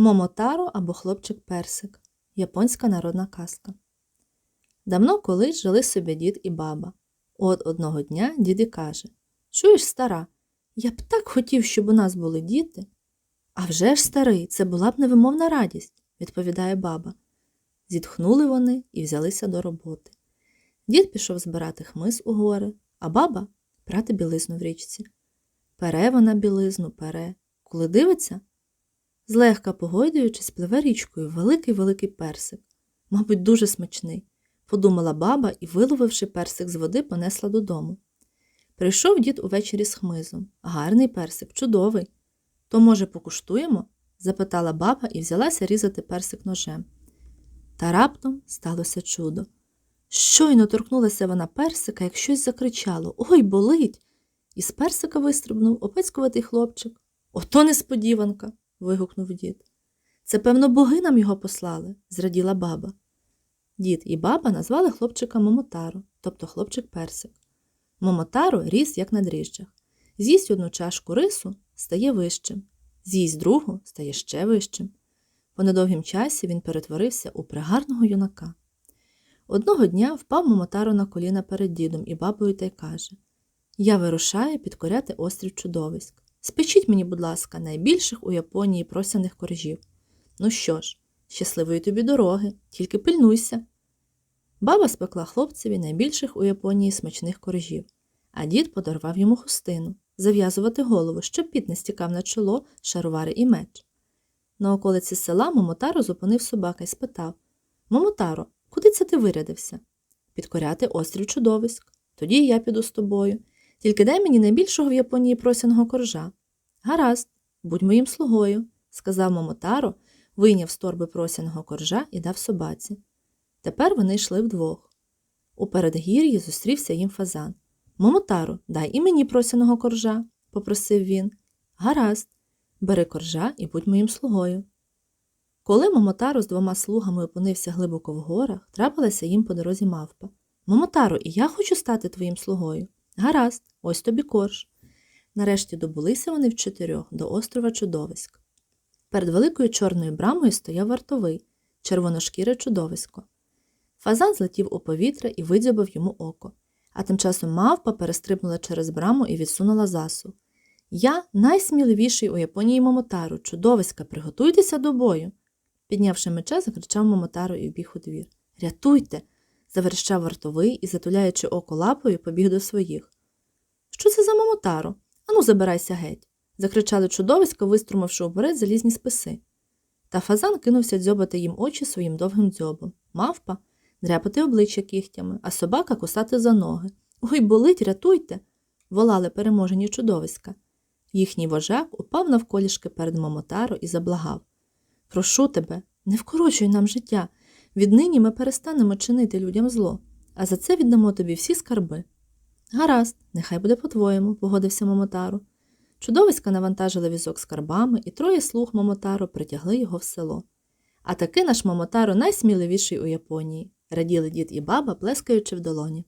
Момотаро або хлопчик персик. Японська народна казка. Давно колись жили собі дід і баба. От одного дня дід і каже Чуєш, стара, я б так хотів, щоб у нас були діти. «А вже ж, старий, це була б невимовна радість, відповідає баба. Зітхнули вони і взялися до роботи. Дід пішов збирати хмиз у гори, а баба прати білизну в річці. Пере вона білизну, пере. Коли дивиться, злегка погойдуючись, пливе річкою великий великий персик. Мабуть, дуже смачний, подумала баба і, виловивши персик з води, понесла додому. Прийшов дід увечері з хмизом. Гарний персик, чудовий. То, може, покуштуємо? запитала баба і взялася різати персик ножем. Та раптом сталося чудо. Щойно торкнулася вона персика, як щось закричало Ой, болить! Із персика вистрибнув опецькуватий хлопчик. Ото несподіванка. Вигукнув дід. Це, певно, боги нам його послали, зраділа баба. Дід і баба назвали хлопчика Момотаро, тобто хлопчик персик. Момотаро ріс, як на дріжджах. З'їсть одну чашку рису, стає вищим, з'їсть другу, стає ще вищим. По недовгім часі він перетворився у пригарного юнака. Одного дня впав Момотаро на коліна перед дідом і бабою та й каже Я вирушаю підкоряти острів чудовиськ. Спечіть мені, будь ласка, найбільших у Японії просяних коржів. Ну що ж, щасливої тобі дороги, тільки пильнуйся. Баба спекла хлопцеві найбільших у Японії смачних коржів, а дід подарував йому хустину зав'язувати голову, щоб піт не стікав на чоло, шаровари і меч. На околиці села Момотаро зупинив собака і спитав Момотаро, куди це ти вирядився? Підкоряти острів чудовиськ. Тоді я піду з тобою. Тільки дай мені найбільшого в Японії просяного коржа. Гаразд, будь моїм слугою, сказав Момотаро, вийняв з торби просяного коржа і дав собаці. Тепер вони йшли вдвох. У передгір'ї зустрівся їм фазан. Момотаро, дай і мені просяного коржа, попросив він. Гаразд, бери коржа і будь моїм слугою. Коли Момотаро з двома слугами опинився глибоко в горах, трапилася їм по дорозі мавпа. Момотаро, і я хочу стати твоїм слугою. Гаразд, ось тобі корж. Нарешті добулися вони в чотирьох до острова Чудовиськ. Перед великою чорною брамою стояв вартовий, червоношкіре чудовисько. Фазан злетів у повітря і видзьобав йому око, а тим часом мавпа перестрибнула через браму і відсунула засу. Я найсміливіший у Японії Момотару, чудовиська, приготуйтеся до бою. Піднявши меча, закричав Момотару і вбіг у двір. Рятуйте. Заверщав вартовий і, затуляючи око лапою, побіг до своїх. Що це за Момотаро? Ану, забирайся геть. закричали чудовиська, виструмивши оборець залізні списи. Та фазан кинувся дзьобати їм очі своїм довгим дзьобом. Мавпа дряпати обличчя кігтями, а собака кусати за ноги. Ой, болить, рятуйте. волали переможені чудовиська. Їхній вожак упав навколішки перед Момотаро і заблагав Прошу тебе, не вкорочуй нам життя. Віднині ми перестанемо чинити людям зло, а за це віддамо тобі всі скарби. Гаразд, нехай буде по-твоєму, погодився Момотаро. Чудовиська навантажили візок скарбами, і троє слуг Момотаро притягли його в село. А таки наш Момотаро найсміливіший у Японії, раділи дід і баба, плескаючи в долоні.